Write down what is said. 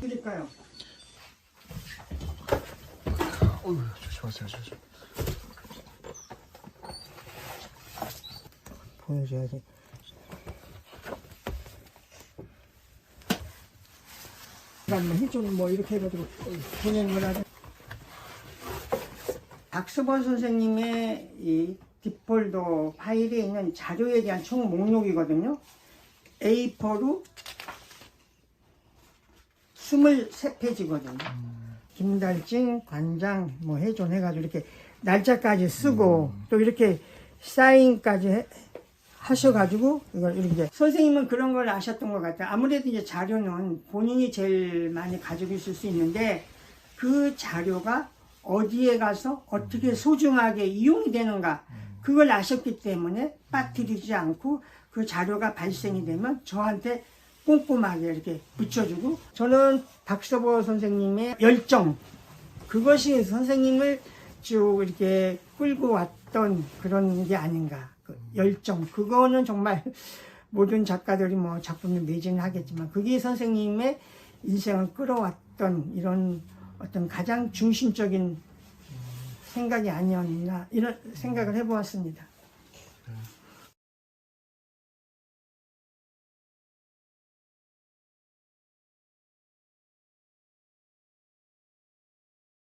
드릴까요? 어휴 조심하세요 조심. 보여줘야지. 뭐 해좀 뭐 이렇게 해가지고 보내는 거라. 박수범 선생님의 이 뒷폴더 파일에 있는 자료에 대한 총 목록이거든요. A4로 23페이지거든요. 김달진 관장 뭐 해존 해가지고 이렇게 날짜까지 쓰고 또 이렇게 사인까지 해- 하셔가지고 이걸 이렇게 선생님은 그런 걸 아셨던 것 같아요. 아무래도 이제 자료는 본인이 제일 많이 가지고 있을 수 있는데 그 자료가 어디에 가서 어떻게 소중하게 이용이 되는가 그걸 아셨기 때문에 빠뜨리지 않고 그 자료가 발생이 되면 저한테 꼼꼼하게 이렇게 붙여주고 저는 박서보 선생님의 열정 그것이 선생님을 쭉 이렇게 끌고 왔던 그런 게 아닌가. 그 열정. 그거는 정말 모든 작가들이 뭐 작품을 매진하겠지만 그게 선생님의 인생을 끌어왔던 이런 어떤 가장 중심적인 생각이 아니었나 이런 생각을 해보았습니다.